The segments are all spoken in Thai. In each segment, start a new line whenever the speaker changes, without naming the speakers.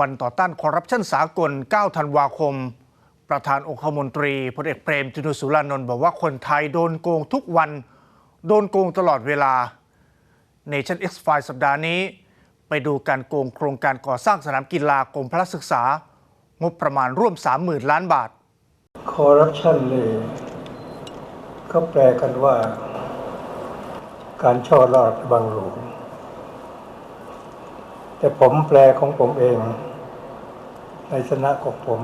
วันต่อต้านคอร์รัปชันสากล 9 ธันวาคม ประธานองคมนตรีพลเอกเปรมตินุสุรานนท์บอกว่าคนไทยโดนโกงทุกวัน โดนโกงตลอดเวลา Nation X f i สัปดาห์นี้ ไปดูการโกงโครงการก่อสร้างสนามกีฬากรมพระศึกษา งบประมาณร่วม 30,000 ล้านบาท
คอร์รัปชันนี่ก็แปลกันว่า การช่อลาดบังหลวงแต่ผมแปลของผมเอง ในสนะของผม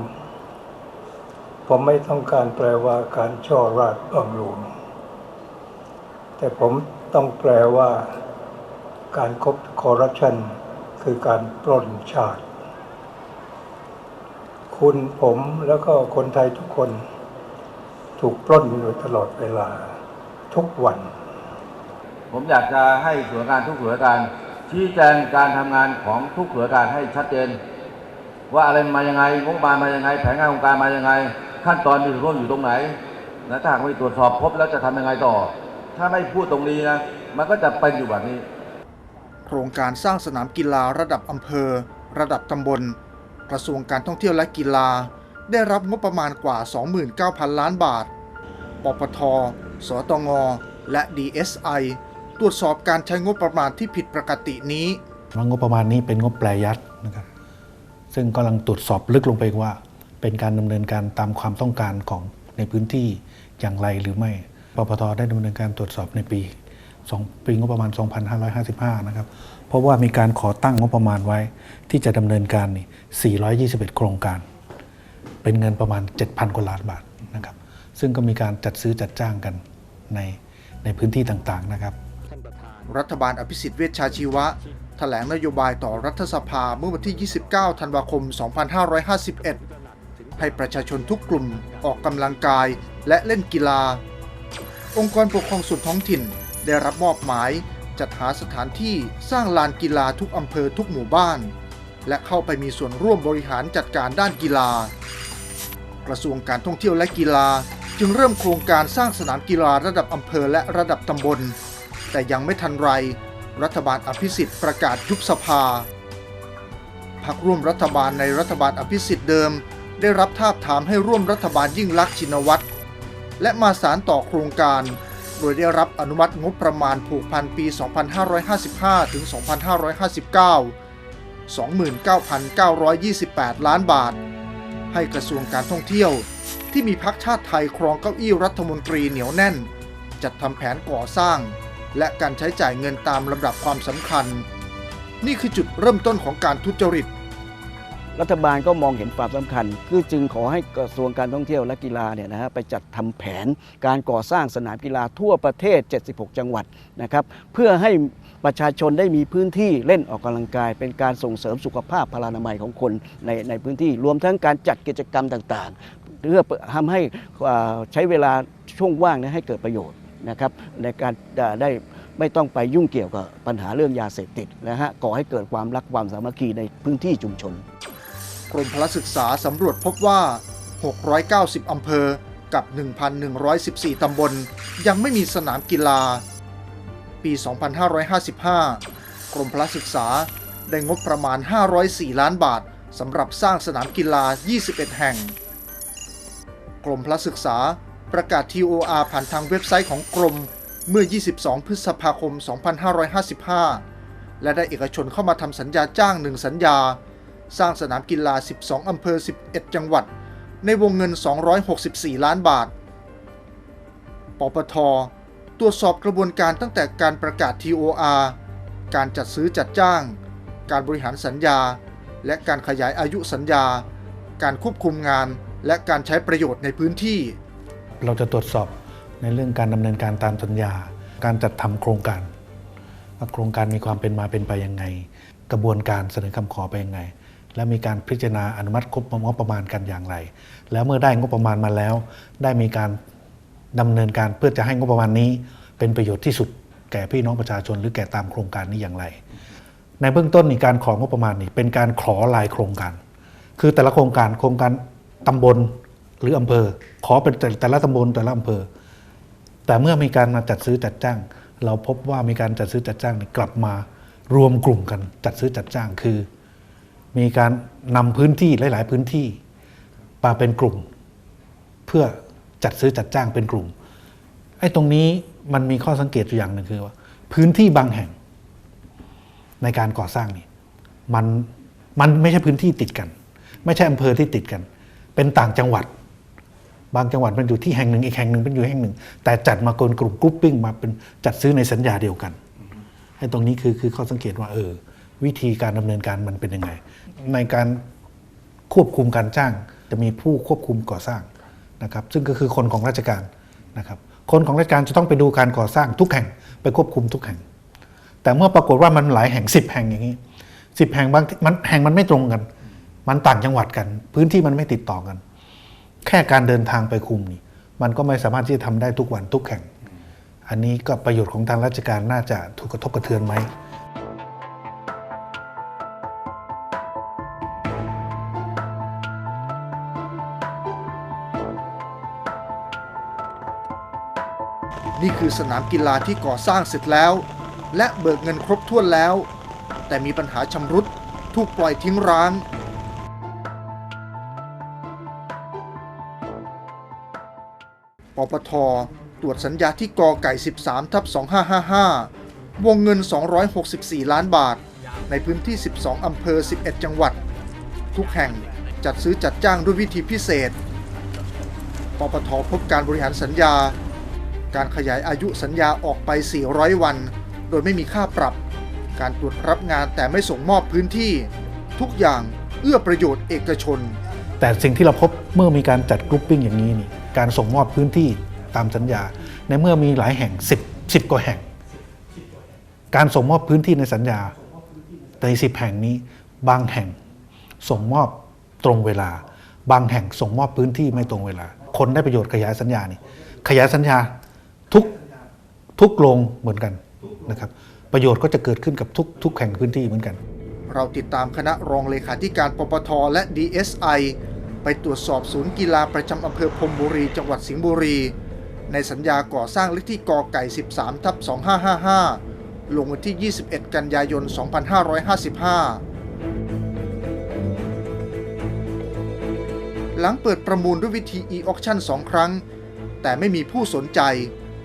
ผมไม่ต้องการแปลว่าการช่อราดบังหลวงแต่ผมต้องแปลว่า การคบคอร์รัปชันคือการปล้นชาติ คุณผมแล้วก็คนไทยทุกคน ถูกปล้นอยู่ตลอดเวลา ทุกวัน
ผมอยากจะให้ส่วนการทุกส่วนการชี้แจงการทำงานของทุกส่วนการให้ชัดเจน ว่าอะไรมายังไงงบประมาณมายังไง แผนงานโครงการมายังไง ขั้นตอนมีส่วนร่วมอยู่ตรงไหนและถ้าหากไม่ตรวจสอบพบแล้วจะทำยังไงต่อ ถ้าไม่พูดตรงนี้นะมันก็จะเป็นอยู่แบบนี้
โครงการสร้างสนามกีฬาระดับอำเภอ ระดับตำบล กระทรวงการท่องเที่ยวและกีฬา ได้รับงบประมาณกว่า 29,000 ล้านบาท ปปท สตง และ DSI ตรวจสอบการใช้งบประมาณที่ผิดปกตินี้
ว่างบประมาณนี้เป็นงบแปรยัดนะครับ ซึ่งกำลังตรวจสอบลึกลงไปว่า เป็นการดำเนินการตามความต้องการของในพื้นที่อย่างไรหรือไม่ปปทได้ดำเนินการตรวจสอบในปี2ปีงบประมาณ 2555 นะครับ เพราะว่ามีการขอตั้งงบประมาณไว้ที่จะดำเนินการนี่421 โครงการ เป็นเงินประมาณ 7,000 กว่าล้านบาทนะครับ ซึ่งก็มีการจัดซื้อจัดจ้างกันในในพื้นที่ต่างๆนะครับ
รัฐบาลอภิสิทธิ์เวชชาชีวะ แถลงนโยบายต่อรัฐสภาเมื่อวันที่ 29 ธันวาคม 2551 ให้ประชาชนทุกกลุ่มออกกำลังกายและเล่นกีฬา องค์กรปกครองส่วนท้องถิ่นได้รับมอบหมายจัดหาสถานที่สร้างลานกีฬาทุกอำเภอทุกหมู่บ้าน และเข้าไปมีส่วนร่วมบริหารจัดการด้านกีฬา กระทรวงการท่องเที่ยวและกีฬาจึงเริ่มโครงการสร้างสนามกีฬาระดับอำเภอและระดับตำบล แต่ยังไม่ทันไร รัฐบาลอภิสิทธิ์ประกาศยุบสภาพักร่วมรัฐบาลในรัฐบาลอภิสิทธิ์เดิม ได้รับทาบทามให้ร่วมรัฐบาลยิ่งลักษณ์ชินวัตรและมาสารต่อโครงการ โดยได้รับอนุมัติงบประมาณผูกพันปี 2555 ถึง 2559 29,928 ล้านบาท ให้กระทรวงการท่องเที่ยว ที่มีพักชาติไทยครองเก้าอี้รัฐมนตรีเหนียวแน่น จัดทำแผนก่อสร้าง และการใช้จ่ายเงินตามลำดับความสำคัญ นี่คือจุดเริ่มต้นของการทุจริต
รัฐบาลก็มองเห็นความสำคัญ คือจึงขอให้กระทรวงการท่องเที่ยวและกีฬาเนี่ยนะฮะไปจัดทำแผนการก่อสร้างสนามกีฬาทั่วประเทศ 76 จังหวัดนะครับ เพื่อให้ประชาชนได้มีพื้นที่เล่นออกกำลังกาย เป็นการส่งเสริมสุขภาพพลานามัยของคนในในพื้นที่ รวมทั้งการจัดกิจกรรมต่างๆ เพื่อทำให้อ่าใช้เวลาช่วงว่างเนยให้เกิดประโยชน์ นะครับในการได้ไม่ต้องไปยุ่งเกี่ยวกับปัญหาเรื่องยาเสพติดนะฮะก่อให้เกิดความรักความสามัคคีในพื้นที่ชุมชน
กรมพละศึกษาสำรวจพบว่า 690 อำเภอกับ 1,114 ตำบล ยังไม่มีสนามกีฬา ปี 2555 กรมพละศึกษาได้งบประมาณ 504 ล้านบาทสำหรับสร้างสนามกีฬา 21 แห่ง กรมพละศึกษา ประกาศ TOR ผ่านทางเว็บไซต์ของกรมเมื่อ 22 พฤษภาคม 2555 และได้เอกชนเข้ามาทำสัญญาจ้างหนึ่งสัญญา สร้างสนามกีฬา 12 อำเภอ 11 จังหวัด ในวงเงิน 264 ล้านบาท ปปท ตรวจสอบกระบวนการตั้งแต่การประกาศ TOR การจัดซื้อจัดจ้าง การบริหารสัญญา และการขยายอายุสัญญา การควบคุมงาน และการใช้ประโยชน์ในพื้นที่
เราจะตรวจสอบในเรื่องการดำเนินการตามสัญญา การจัดทำโครงการว่าโครงการมีความเป็นมาเป็นไปยังไง กระบวนการเสนอคำขอไปยังไง และมีการพิจารณาอนุมัติครบงบประมาณกันอย่างไร แล้วเมื่อได้งบประมาณมาแล้ว ได้มีการดำเนินการเพื่อจะให้งบประมาณนี้ เป็นประโยชน์ที่สุด แก่พี่น้องประชาชนหรือแก่ตามโครงการนี้อย่างไร ในเบื้องต้นนี่การของงบประมาณนี่เป็นการขอรายโครงการ คือแต่ละโครงการโครงการตำบล หรืออำเภอ ขอเป็นแต่ละตำบลแต่ละอำเภอ แต่เมื่อมีการมาจัดซื้อจัดจ้าง เราพบว่ามีการจัดซื้อจัดจ้างกลับมารวมกลุ่มกันจัดซื้อจัดจ้างคือ มีการนำพื้นที่หลาย ๆ พื้นที่มาเป็นกลุ่ม เพื่อจัดซื้อจัดจ้างเป็นกลุ่มไอ้ตรงนี้มันมีข้อสังเกตอยู่อย่างหนึ่งคือว่า พื้นที่บางแห่ง ในการก่อสร้างนี่มันมันไม่ใช่พื้นที่ติดกัน ไม่ใช่อำเภอที่ติดกัน เป็นต่างจังหวัด บางจังหวัดมันอยู่ที่แห่งหนึ่งอีกแห่งหนึ่งเป็นอยู่แห่งหนึ่ง แต่จัดมาเป็นกลุ่มกรุ๊ปปิ้งมาเป็นจัดซื้อในสัญญาเดียวกันไอ้ตรงนี้คือคือข้อสังเกตว่าเออ วิธีการดำเนินการมันเป็นยังไง ในการควบคุมการจ้างจะมีผู้ควบคุมก่อสร้างนะครับ ซึ่งก็คือคนของราชการนะครับ คนของราชการจะต้องไปดูการก่อสร้างทุกแห่งไปควบคุมทุกแห่ง แต่เมื่อปรากฏว่ามันหลายแห่งสิบแห่งอย่างนี้สิบแห่งบางมันแห่งมันไม่ตรงกัน มันต่างจังหวัดกัน พื้นที่มันไม่ติดต่อกัน แค่การเดินทางไปคุมนี่มันก็ไม่สามารถที่จะทำได้ทุกวันทุกแห่ง อันนี้ก็ประโยชน์ของทางราชการน่าจะถูกกระทบกระเทือนไหม
นี่คือสนามกีฬาที่ก่อสร้างเสร็จแล้ว และเบิกเงินครบถ้วนแล้ว แต่มีปัญหาชำรุด ถูกปล่อยทิ้งร้าง ปปท ตรวจสัญญาที่กอไก่ 13ทับ2555 วงเงิน 264 ล้านบาท ในพื้นที่ 12 อำเภอ 11 จังหวัด ทุกแห่งจัดซื้อจัดจ้างด้วยวิธีพิเศษ ปปทพบการบริหารสัญญา การขยายอายุสัญญาออกไป 400 วัน โดยไม่มีค่าปรับ การตรวจรับงานแต่ไม่ส่งมอบพื้นที่ ทุกอย่างเอื้อประโยชน์เอกชน
แต่สิ่งที่เราพบเมื่อมีการจัดกรุ๊ปปิ้งอย่างนี้นี่ การส่งมอบพื้นที่ตามสัญญา ในเมื่อมีหลายแห่ง 10 10กว่าแห่ง การส่งมอบพื้นที่ในสัญญาใน10 แห่งนี้ บางแห่งส่งมอบตรงเวลา บางแห่งส่งมอบพื้นที่ไม่ตรงเวลา คนได้ประโยชน์ขยายสัญญานี่ขยายสัญญาทุกทุกโรงเหมือนกันนะครับ ประโยชน์ก็จะเกิดขึ้นกับทุกทุกแห่งพื้นที่เหมือนกัน
เราติดตามคณะรองเลขาธิการปปทและ DSI ไปตรวจสอบศูนย์กีฬาประจำอำเภอพรมบุรีจังหวัดสิงห์บุรี ในสัญญาก่อสร้างเลขที่กอไก่ 13ทับ2555 ลงวันที่ 21 กันยายน 2555 หลังเปิดประมูลด้วยวิธี e-auction สองครั้ง แต่ไม่มีผู้สนใจ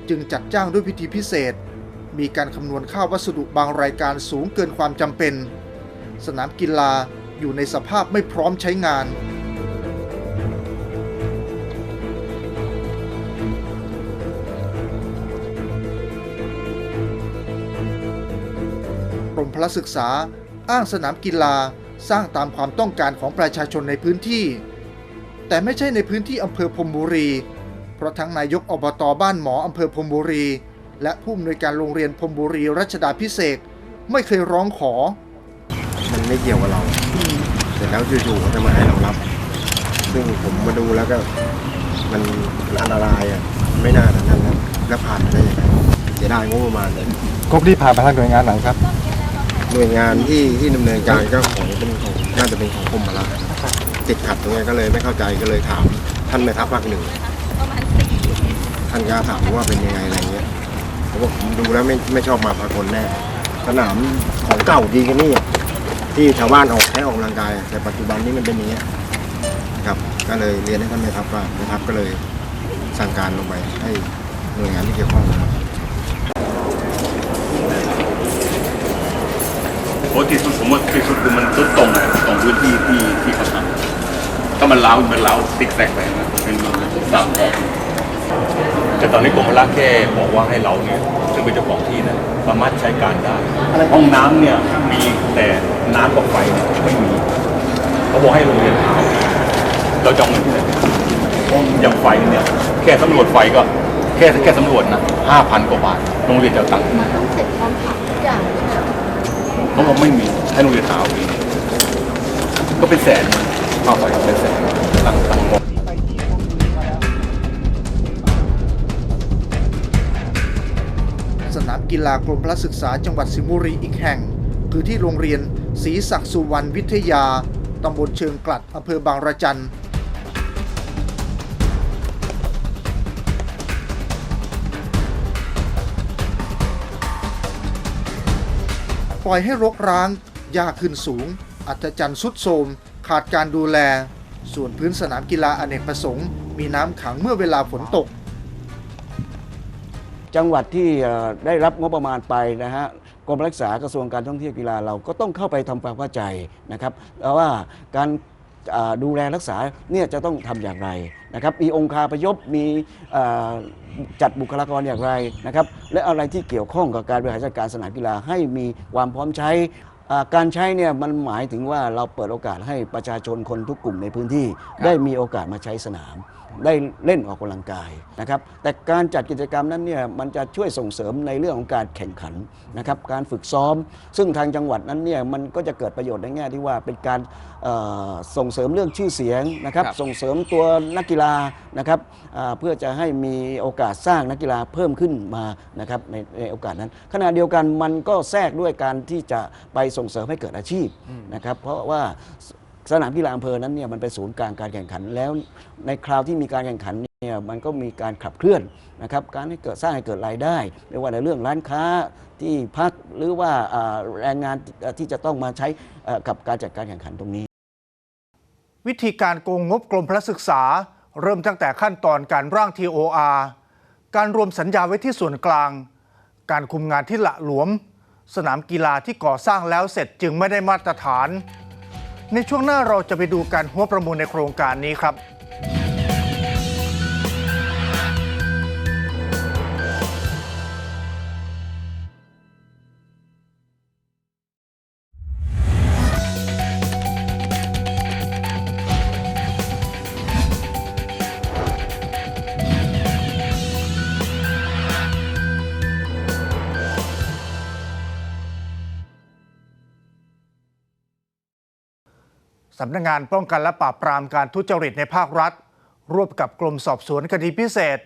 จึงจัดจ้างด้วยวิธีพิเศษ มีการคำนวณค่าวัสดุบางรายการสูงเกินความจำเป็น สนามกีฬาอยู่ในสภาพไม่พร้อมใช้งาน พละศึกษา อ้างสนามกีฬา สร้างตามความต้องการของประชาชนในพื้นที่ แต่ไม่ใช่ในพื้นที่อำเภอพรมบุรี เพราะทั้งนายกอบตบ้านหมออำเภอพรมบุรี และผู้อำนวยการโรงเรียนพรมบุรีรัชดาพิเศษกไม่เคยร้องขอ
มันไม่เกี่ยวกับเรา เสร็จแล้วจู่ๆเขาจะมาให้เรารับ ซึ่งผมมาดูแล้วก็มันอันตรายอะ ไม่น่านะนั่นนะแล้วผ่านมาได้ยังไงเสียดายงบประมาณเลย
ก๊กที่ผ่านมาทางหน่วยงานไหนครับ
หน่วยงานที่ที่ดำเนินการก็ของเป็นของน่าจะเป็นของกรมพละติดขัดตรงนี้ก็เลยไม่เข้าใจก็เลยถามท่านแม่ทัพภาคหนึ่งท่านก็ถามว่าเป็นยังไงอะไรเงี้ยผมบอกผมดูแล้วไม่ไม่ชอบมาพากลแน่สนามของเก่าดีกันนี่ที่ชาวบ้านออกใช้ออกกำลังกาย แต่ปัจจุบันนี้มันเป็นอย่างเงี้ยครับก็เลยเรียนให้ท่านแม่ทัพว่าแม่ทัพก็เลยสั่งการลงไปให้หน่วยงานที่เกี่ยวข้องนะครับ
โอ้ ที่สุดผมว่าที่สุดคือมันสุดตรงเลยตรงพื้นที่ที่ที่เขาทำก็มันเล้ามันเล้าติ๊กแซกไปนะเป็นสามออกแต่ตอนนี้กรมพละแค่บอกว่าให้เราเนี่ยซึ่งเป็นเจ้าของที่นะสามารถใช้การได้ห้องน้ำเนี่ยมีแต่น้ำกับไฟเนี่ยไม่มีเขาบอกให้โรงเรียนหาเราจะเอาเงินที่ไหนอย่างไฟเนี่ยแค่สำรวจไฟก็แค่แค่สำรวจนะห้าพันกว่าบาทโรงเรียนจะเอาตังค์ที่ไหน
ต้องเสร็จพร้อมผักทุกอย่าง
เขาบอกไม่มีให้โรงเรียนหาเอาเองก็เป็นแสนค่าไฟเป็นแสนตั้งตั้งงบ
สนามกีฬากรมพละศึกษาจังหวัดสิงห์บุรีอีกแห่ง คือที่โรงเรียนศรีศักดิ์สุวรรณวิทยา ตำบลเชิงกลัดอำเภอบางระจัน ปล่อยให้รกร้างยากขึ้นสูง อัศจรรย์สุดโทมขาดการดูแล ส่วนพื้นสนามกีฬาอเนกประสงค์ มีน้ำขังเมื่อเวลาฝนตก
จังหวัดที่ได้รับงบประมาณไปนะฮะกรมรักษากระทรวงการท่องเที่ยวกีฬาเราก็ต้องเข้าไปทำความเข้าใจนะครับว่าการ ดูแลรักษาเนี่ยจะต้องทำอย่างไรนะครับมีองค์คาพยพมีจัดบุคลากรอย่างไรนะครับและอะไรที่เกี่ยวข้องกับการบริหารจัดการสนามกีฬาให้มีความพร้อมใช้ การใช้เนี่ยมันหมายถึงว่าเราเปิดโอกาสให้ประชาชนคนทุกกลุ่มในพื้นที่ ได้มีโอกาสมาใช้สนาม ได้เล่นออกกำลังกายนะครับแต่การจัดกิจกรรมนั้นเนี่ยมันจะช่วยส่งเสริมในเรื่องของการแข่งขันนะครับการฝึกซ้อม ซึ่งทางจังหวัดนั้นเนี่ยมันก็จะเกิดประโยชน์ในแง่ที่ว่าเป็นการเอ่อส่งเสริมเรื่องชื่อเสียงนะครับส่งเสริมตัวนักกีฬานะครับอ่าเพื่อจะให้มีโอกาสสร้างนักกีฬาเพิ่มขึ้นมานะครับในในโอกาสนั้น ขณะเดียวกันมันก็แทรกด้วยการที่จะไปส่งเสริมให้เกิดอาชีพนะครับเพราะว่าสนามกีฬาอำเภอนั้นเนี่ยมันเป็นศูนย์กลางการแข่งขันแล้วในคราวที่มีการแข่งขันเนี่ยมันก็มีการขับเคลื่อนนะครับการให้เกิดสร้างให้เกิดรายได้ ไม่ว่าในเรื่องร้านค้าที่พักหรือว่าอ่าแรงงานที่จะต้องมาใช้เอ่อกับการจัดการแข่งขันตรงนี้
วิธีการโกงงบกรมพระศึกษา เริ่มตั้งแต่ขั้นตอนการร่าง TOR การรวมสัญญาไว้ที่ส่วนกลาง การคุมงานที่ละหลวม สนามกีฬาที่ก่อสร้างแล้วเสร็จจึงไม่ได้มาตรฐาน ในช่วงหน้าเราจะไปดูการหัวประมูลในโครงการนี้ครับ สำนักงานป้องกันและปราบปรามการทุจริตในภาครัฐ ร่วมกับกรมสอบสวนคดีพิเศษ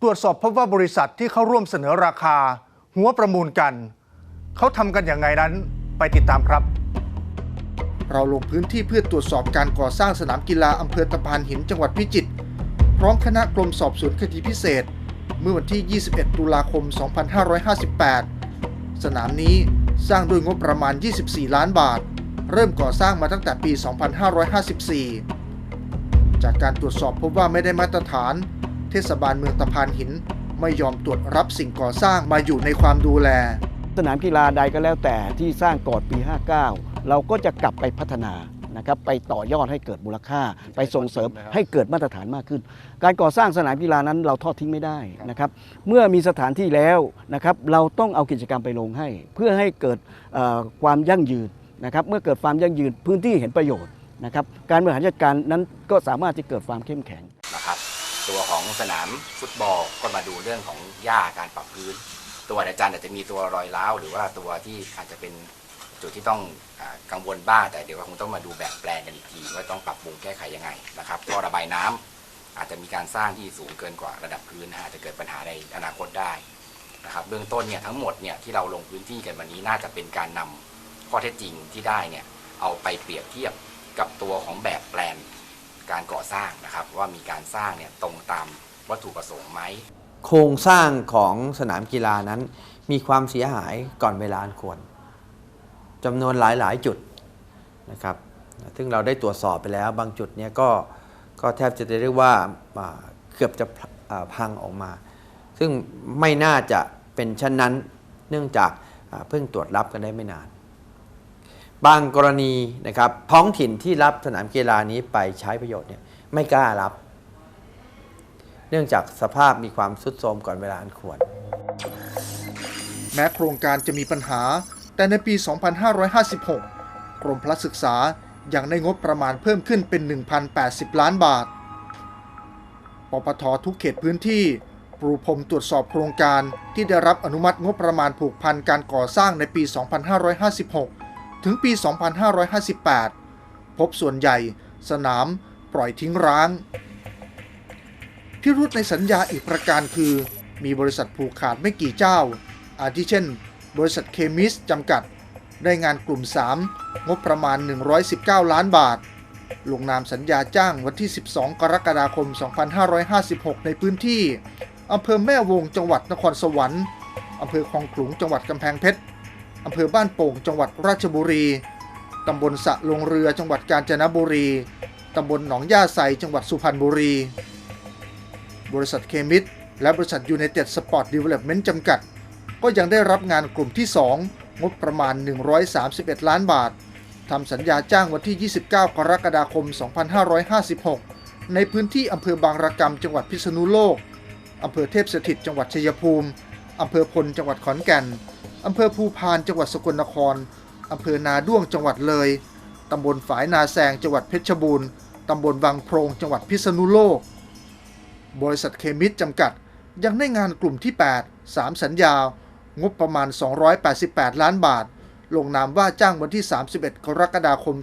ตรวจสอบพบว่าบริษัทที่เข้าร่วมเสนอราคา หัวประมูลกัน เขาทำกันอย่างไงนั้นไปติดตามครับ เราลงพื้นที่เพื่อตรวจสอบการก่อสร้างสนามกีฬาอำเภอตะพานหินจังหวัดพิจิตรพร้อมคณะกรมสอบสวนคดีพิเศษ เมื่อวันที่ 21 ตุลาคม 2558 สนามนี้สร้างด้วยงบประมาณ 24 ล้านบาท เริ่มก่อสร้างมาตั้งแต่ปี 2554 จากการตรวจสอบพบว่าไม่ได้มาตรฐาน เทศบาลเมืองตะพานหิน ไม่ยอมตรวจรับสิ่งก่อสร้างมาอยู่ในความดูแล
สนามกีฬาใดก็แล้วแต่ที่สร้างก่อนปี 59 เราก็จะกลับไปพัฒนานะครับไปต่อยอดให้เกิดมูลค่า ไปส่งเสริมให้เกิดมาตรฐานมากขึ้น การก่อสร้างสนามกีฬานั้นเราทอดทิ้งไม่ได้นะครับเมื่อมีสถานที่แล้วนะครับเราต้องเอากิจกรรมไปลงให้ เพื่อให้เกิดความยั่งยืน นะครับเมื่อเกิดความยั่งยืนพื้นที่เห็นประโยชน์นะครับการบริหารจัดการนั้นก็สามารถจะเกิดความเข้มแข็ง
นะครับตัวของสนามฟุตบอลก็มาดูเรื่องของหญ้าการปรับพื้น ตัวอาจารย์อาจจะมีตัวรอยร้าวหรือว่าตัวที่อาจจะเป็นจุดที่ต้องอากังวลบ้างแต่เดี๋ยวคงต้องมาดูแบบแปลนกันอีกทีว่าต้องปรับปรุงแก้ไขยังไงนะครับท่อระบายน้ำอาจจะมีการสร้างที่สูงเกินกว่าระดับพื้นนะฮะอาจจะเกิดปัญหาในอนาคตได้นะครับเบื้องต้นเนี่ยทั้งหมดเนี่ยที่เราลงพื้นที่กันวันนี้น่าจะเป็นการนำ ข้อเท็จจริงที่ได้เนี่ยเอาไปเปรียบเทียบกับตัวของแบบแปลนการก่อสร้างนะครับ ว่ามีการสร้างเนี่ยตรงตามวัตถุประสงค์ไหม
โครงสร้างของสนามกีฬานั้น มีความเสียหายก่อนเวลาอันควรจำนวนหลายๆจุดนะครับซึ่งเราได้ตรวจสอบไปแล้วบางจุดเนี่ยก็ก็แทบจะเรียกว่าเกือบจะพังออกมา ซึ่งไม่น่าจะเป็นเช่นนั้นเนื่องจากเพิ่งตรวจรับกันได้ไม่นาน บางกรณีนะครับท้องถิ่นที่รับสนามกีฬานี้ไปใช้ประโยชน์เนี่ยไม่กล้ารับ เนื่องจากสภาพมีความทรุดโทรมก่อนเวลาอันควร
แม้โครงการจะมีปัญหา แต่ในปี 2556 กรมพละศึกษายังได้งบประมาณเพิ่มขึ้นเป็น 1,080 ล้านบาท ปปททุกเขตพื้นที่ปรูพรมตรวจสอบโครงการที่ได้รับอนุมัติงบประมาณผูกพันการก่อสร้างในปี 2556 ถึงปี 2558 พบส่วนใหญ่สนามปล่อยทิ้งร้าง พิรุธในสัญญาอีกประการคือ มีบริษัทผูกขาดไม่กี่เจ้า อาทิเช่น บริษัทเคมิสจำกัด ได้งานกลุ่ม 3 งบประมาณ 119 ล้านบาท ลงนามสัญญาจ้างวันที่ 12 กรกฎาคม 2556 ในพื้นที่อำเภอแม่วงจังหวัดนครสวรรค์อำเภอคลองขลุงจังหวัดกำแพงเพชร อำเภอบ้านโป่งจังหวัดราชบุรี ตำบลสะลงเรือจังหวัดกาญจนบุรี ตำบลหนองย่าไซจังหวัดสุพรรณบุรี บริษัทเคมิตและบริษัทยูไนเต็ดสปอร์ตดีเวล็อปเมนต์จำกัด ก็ยังได้รับงานกลุ่มที่ 2 งบประมาณ 131 ล้านบาททำสัญญาจ้างวันที่ 29 กรกฎาคม 2556 ในพื้นที่อำเภอบางระกำจังหวัดพิษณุโลก อำเภอเทพสถิตจังหวัดชัยภูมิ อำเภอพลจังหวัดขอนแก่นอำเภอภูพานจังหวัดสกลนครอำเภอนาด้วงจังหวัดเลย ตำบลฝายนาแซงจังหวัดเพชรบูรณ์ ตำบลบางโพรงจังหวัดพิษณุโลก บริษัทเคมิตจำกัดยังได้งานกลุ่มที่ 8 3 สัญญา งบประมาณ 288 ล้านบาท ลงนามว่าจ้างวันที่ 31 กรกฎาคม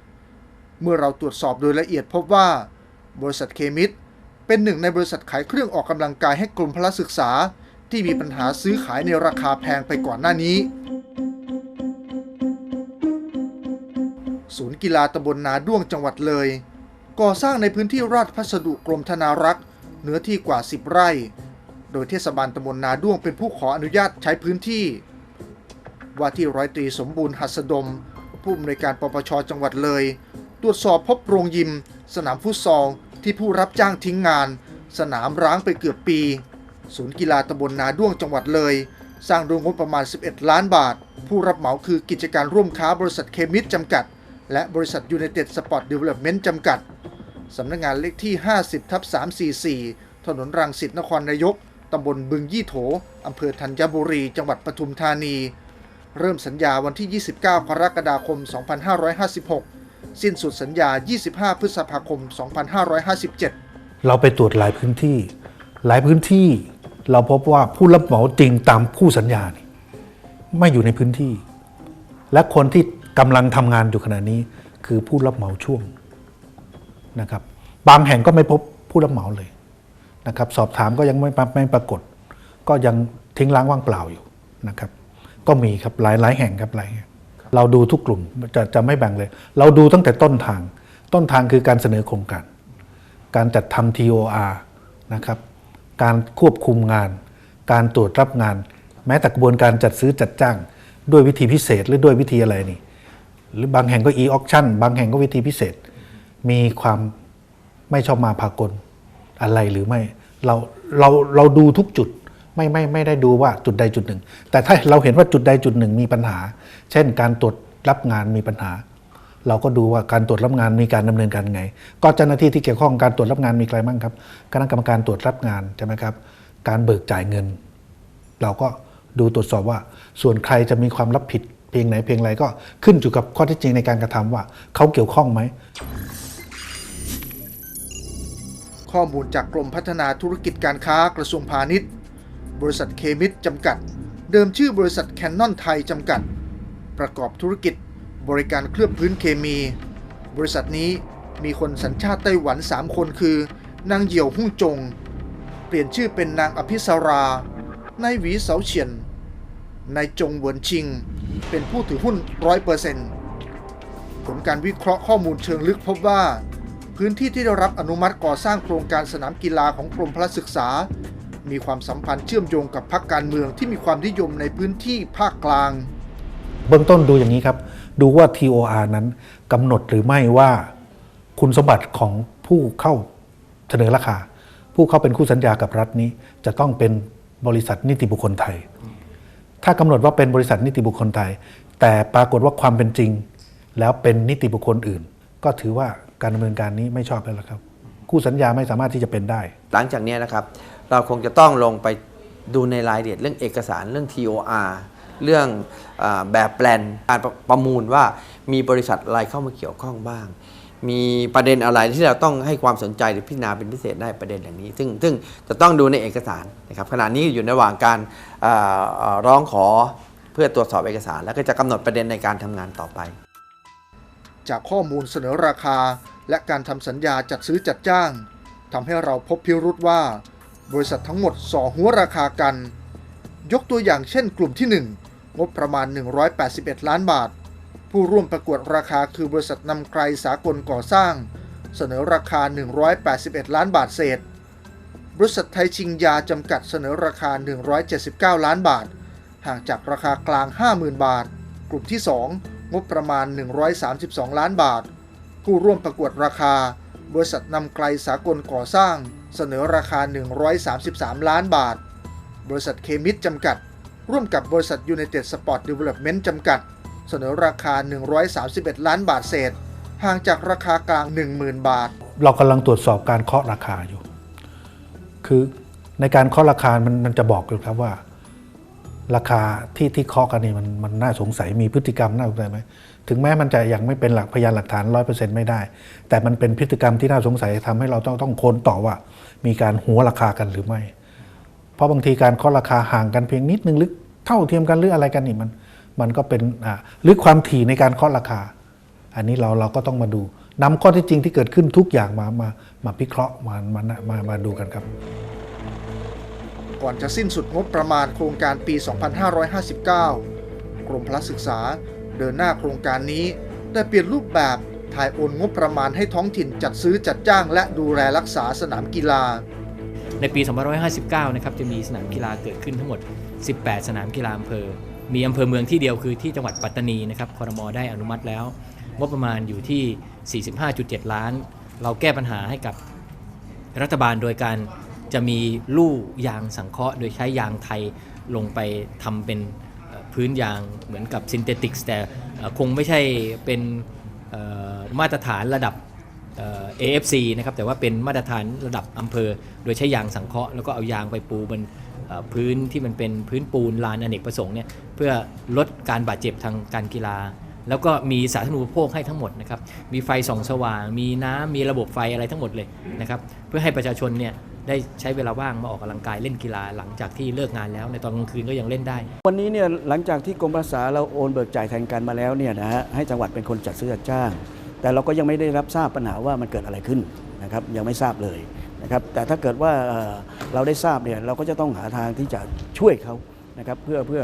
2556 เมื่อเราตรวจสอบโดยละเอียดพบว่า บริษัทเคมิตเป็นหนึ่งในบริษัทขายเครื่องออกกำลังกายให้กลุ่มพละศึกษา ที่มีปัญหาซื้อขายในราคาแพงไปก่อนหน้านี้ ศูนย์กีฬาตำบลนาด้วงจังหวัดเลย ก่อสร้างในพื้นที่ราชพัสดุกรมธนารักษ์เนื้อที่กว่า 10 ไร่ โดยเทศบาลตำบลนาด้วงเป็นผู้ขออนุญาตใช้พื้นที่ ว่าที่ร้อยตรีสมบูรณ์หัสดม ผู้อำนวยการปปชจังหวัดเลย ตรวจสอบพบโรงยิม สนามฟุตซอลที่ผู้รับจ้างทิ้งงาน สนามร้างไปเกือบปี ศูนย์กีฬาตำบลนาด้วงจังหวัดเลย สร้างโดยงบประมาณ 11 ล้านบาท ผู้รับเหมาคือกิจการร่วมค้าบริษัทเคมิตจำกัด และบริษัทยูไนเต็ดสปอร์ตเดเวล็อปเมนต์จำกัด สำนักงานเลขที่ 50ทับ344 ถนนรังสิตนครนายกตำบลบึงยี่โถอำเภอธัญบุรี จังหวัดปทุมธานี เริ่มสัญญาวันที่ 29 กรกฎาคม 2556 สิ้นสุดสัญญา 25 พฤษภาคม 2557
เราไปตรวจหลายพื้นที่ หลายพื้นที่ เราพบว่าผู้รับเหมาจริงตามคู่สัญญาไม่อยู่ในพื้นที่ และคนที่กำลังทำงานอยู่ขณะนี้ คือผู้รับเหมาช่วงนะครับ บางแห่งก็ไม่พบผู้รับเหมาเลยนะครับ สอบถามก็ยังไม่ไม่ปรากฏ ก็ยังทิ้งร้างว่างเปล่าอยู่นะครับ ก็มีครับหลายหลายแห่งครับหลายแห่งเราดูทุกกลุ่มจะจะไม่แบ่งเลย เราดูตั้งแต่ต้นทาง ต้นทางคือการเสนอโครงการ การจัดทำ TOR นะครับ การควบคุมงาน การตรวจรับงาน แม้แต่กระบวนการจัดซื้อจัดจ้าง ด้วยวิธีพิเศษหรือด้วยวิธีอะไรนี่ หรือบางแห่งก็ e-auction บางแห่งก็วิธีพิเศษ มีความไม่ชอบมาพากลอะไรหรือไม่ เราเราเราดูทุกจุดไม่ไม่ไม่ได้ดูว่าจุดใดจุดหนึ่ง แต่ถ้าเราเห็นว่าจุดใดจุดหนึ่งมีปัญหา เช่น การตรวจรับงานมีปัญหา เราก็ดูว่าการตรวจรับงานมีการดำเนินการไง ก็เจ้าหน้าที่ที่เกี่ยวข้องการตรวจรับงานมีใครบ้างครับคณะกรรมการตรวจรับงานใช่ไหมครับ การเบิกจ่ายเงิน เราก็ดูตรวจสอบว่า ส่วนใครจะมีความรับผิดเพียงไหนเพียงไรก็ขึ้นอยู่กับข้อเท็จจริงในการกระทำว่าเขาเกี่ยวข้องไหม
ข้อมูลจากกรมพัฒนาธุรกิจการค้ากระทรวงพาณิชย์ บริษัทเคมิตจำกัด เดิมชื่อบริษัทแคนนอนไทยจำกัด ประกอบธุรกิจ บริการเคลือบพื้นเคมี บริษัทนี้มีคนสัญชาติไต้หวัน 3 คนคือนางเหยี่ยวหุ่งจง เปลี่ยนชื่อเป็นนางอภิสารานายหวีเสาเฉียนนายจงเหวินชิง เป็นผู้ถือหุ้นร้อยเปอร์เซ็นต์ผลการวิเคราะห์ข้อมูลเชิงลึกพบว่า พื้นที่ที่ได้รับอนุมัติก่อสร้างโครงการสนามกีฬาของกรมพละศึกษา มีความสัมพันธ์เชื่อมโยงกับพรรคการเมืองที่มีความนิยมในพื้นที่ภาคกลาง
เบื้องต้นดูอย่างนี้ครับ ดูว่า TOR นั้นกำหนดหรือไม่ว่าคุณสมบัติของผู้เข้าเสนอราคา ผู้เข้าเป็นคู่สัญญากับรัฐนี้ จะต้องเป็นบริษัทนิติบุคคลไทย ถ้ากำหนดว่าเป็นบริษัทนิติบุคคลไทย แต่ปรากฏว่าความเป็นจริง แล้วเป็นนิติบุคคลอื่น ก็ถือว่าการดำเนินการนี้ไม่ชอบแล้วละครับ คู่สัญญาไม่สามารถที่จะเป็นได้
หลังจากนี้นะครับ เราคงจะต้องลงไปดูในรายละเอียดเรื่องเอกสารเรื่อง TOR เรื่องอแบบแปลนการประมูลว่ามีบริษัทอะไรเข้ามาเกี่ยวข้องบ้าง มีประเด็นอะไรที่เราต้องให้ความสนใจหรือพิจารณาเป็นพิเศษได้ประเด็นอย่างนี้ ซึ่งซึ่งจะต้องดูในเอกสารนะครับขณะนี้อยู่ในระหว่างการร้องขอเพื่อตรวจสอบเอกสาร แล้วก็จะกำหนดประเด็นในการทำงานต่อไป
จากข้อมูลเสนอราคาและการทำสัญญาจัดซื้อจัดจ้างทำให้เราพบพิรุษว่า บริษัททั้งหมดส่อหัวราคากัน ยกตัวอย่างเช่นกลุ่มที่ 1 งบประมาณ 181 ล้านบาท ผู้ร่วมประกวดราคาคือบริษัทนำไกลสากลก่อสร้าง เสนอราคา 181 ล้านบาทเศษ บริษัทไทยชิงยาจำกัดเสนอราคา 179 ล้านบาท ห่างจากราคากลาง 50,000 บาท กลุ่มที่ 2 งบประมาณ 132 ล้านบาท ผู้ร่วมประกวดราคา บริษัทนำไกลสากลก่อสร้าง เสนอราคา 133 ล้านบาท บริษัทเคมิดจำกัด ร่วมกับบริษัทยู United Sport Development จำกัด เสนอราคา 131 ล้านบาทเศษ ห่างจากราคากลาง 10,000 บาท
เรากำลังตรวจสอบการเคาะราคาอยู่ คือในการเคาะราคามันมันจะบอกอยู่ครับว่า ราคาที่ที่เคาะกันนี่มันมันน่าสงสัยมีพฤติกรรมน่าสงสัยไหมถึงแม้มันจะยังไม่เป็นหลักพยานหลักฐานร้อยเปอร์เซ็นต์ไม่ได้ แต่มันเป็นพฤติกรรมที่น่าสงสัยทำให้เราต้องต้องค้นต่อว่า มีการหัวราคากันหรือไม่ เพราะบางทีการเคาะราคาห่างกันเพียงนิดนึงหรือเท่าเทียมกันหรืออะไรกันนี่มัน มันก็เป็นอ่าหรือความถี่ในการเคาะราคา อันนี้เราเราก็ต้องมาดูนำข้อที่จริงที่เกิดขึ้นทุกอย่างมามามาพิเคราะห์มามามามาดูกันครับ
ก่อนจะสิ้นสุดงบประมาณโครงการปี 2559 กรมพละศึกษาเดินหน้าโครงการนี้ได้เปลี่ยนรูปแบบถ่ายโอนงบประมาณให้ท้องถิ่นจัดซื้อจัดจ้างและดูแลรักษาสนามกีฬา
ในปี 2559 นะครับจะมีสนามกีฬาเกิดขึ้นทั้งหมด 18 สนามกีฬาอำเภอ มีอำเภอเมืองที่เดียวคือที่จังหวัดปัตตานีนะครับคอรมอได้อนุมัติแล้วงบประมาณอยู่ที่ 45.7 ล้าน เราแก้ปัญหาให้กับรัฐบาลโดยการจะมีลู่ยางสังเคราะห์ โดยใช้ยางไทยลงไปทำเป็นพื้นยางเหมือนกับซินเทติกแต่คงไม่ใช่เป็นมาตรฐานระดับ AFC นะครับแต่ว่าเป็นมาตรฐานระดับอำเภอ โดยใช้ยางสังเคราะห์แล้วก็เอายางไปปูบนพื้นที่มันเป็นพื้นปูนลานอเนกประสงค์เนี่ยเพื่อลดการบาดเจ็บทางการกีฬา แล้วก็มีสาธารณูปโภคให้ทั้งหมดนะครับมีไฟส่องสว่าง มีน้ำมีระบบไฟอะไรทั้งหมดเลยนะครับเพื่อให้ประชาชนเนี่ยได้ใช้เวลาว่างมาออกกำลังกายเล่นกีฬาหลังจากที่เลิกงานแล้ว ในตอนกลางคืนก็ยังเล่นได้
วันนี้เนี่ยหลังจากที่กรมภาษาเราโอนเบิกจ่ายแทนกันมาแล้วเนี่ยนะฮะให้จังหวัดเป็นคนจัดซื้อจัดจ้าง แต่เราก็ยังไม่ได้รับทราบปัญหาว่ามันเกิดอะไรขึ้นนะครับยังไม่ทราบเลยนะครับแต่ถ้าเกิดว่าเราได้ทราบเนี่ยเราก็จะต้องหาทางที่จะช่วยเขานะครับเพื่อเพื่อ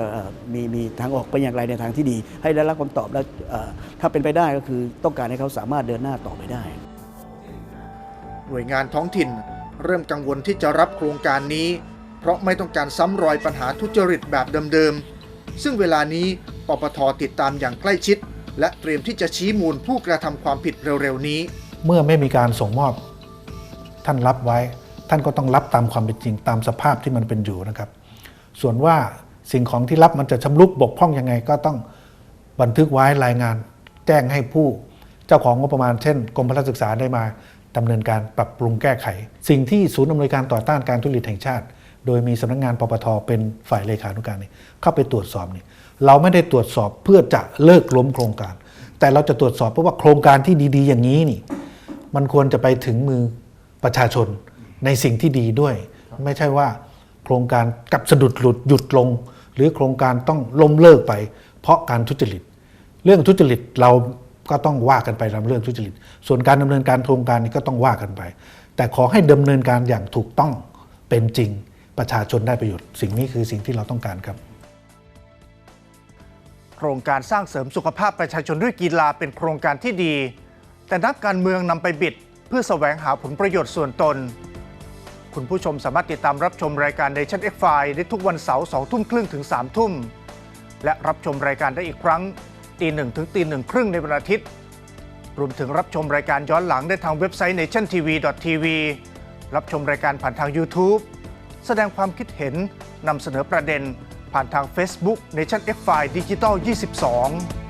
มีมีทางออกไปอย่างไรในทางที่ดี ให้ได้รับคำตอบแล้วถ้าเป็นไปได้ก็คือต้องการให้เขาสามารถเดินหน้าต่อไปได้
หน่วยงานท้องถิ่น เริ่มกังวลที่จะรับโครงการนี้ เพราะไม่ต้องการซ้ำรอยปัญหาทุจริตแบบเดิมๆซึ่งเวลานี้ปปทติดตามอย่างใกล้ชิด และเตรียมที่จะชี้มูลผู้กระทำความผิดเร็วๆนี้
เมื่อไม่มีการส่งมอบ ท่านรับไว้ ท่านก็ต้องรับตามความเป็นจริงตามสภาพที่มันเป็นอยู่นะครับ ส่วนว่าสิ่งของที่รับมันจะชำรุกบกพร่องยังไงก็ต้องบันทึกไว้รายงาน แจ้งให้ผู้เจ้าของงบประมาณเช่นกรมพละศึกษาได้มาดำเนินการปรับปรุงแก้ไข สิ่งที่ศูนย์อำนวยการต่อต้านการทุจริตแห่งชาติ โดยมีสำนักงานปปทเป็นฝ่ายเลขานุการเข้าไปตรวจสอบนี่ เราไม่ได้ตรวจสอบเพื่อจะเลิกล้มโครงการ แต่เราจะตรวจสอบเพราะว่าโครงการที่ดี ๆ อย่างนี้นี่ มันควรจะไปถึงมือประชาชนในสิ่งที่ดีด้วย ไม่ใช่ว่าโครงการกับสะดุดหลุดหยุดลง หรือโครงการต้องล้มเลิกไป เพราะการทุจริต เรื่องทุจริตเราก็ต้องว่ากันไปตามเรื่องทุจริต ส่วนการดำเนินการโครงการนี้ก็ต้องว่ากันไป แต่ขอให้ดำเนินการอย่างถูกต้องเป็นจริง ประชาชนได้ประโยชน์ สิ่งนี้คือสิ่งที่เราต้องการครับ
ครงการสร้างเสริมสุขภาพประชาชนด้วยกีฬาเป็นโครงการที่ดี แต่นักการเมืองนำไปบิด เพื่อแสวงหาผลประโยชน์ส่วนตน คุณผู้ชมสามารถติดตามรับชมรายการ Nation X f i ได้ทุกวันเสาร์2ทุ่มครึ่งถึง3ทุ่ม และรับชมรายการได้อีกครั้งตีหนึ่งถึงตีหนึ่งครึ่งในวันอาทิตย์ รวมถึงรับชมรายการย้อนหลังได้ทางเว็บไซต์ nationtv.tv รับชมรายการผ่านทาง YouTube แสดงความคิดเห็นนำเสนอประเด็น ผ่านทาง Facebook Nation F5 Digital 22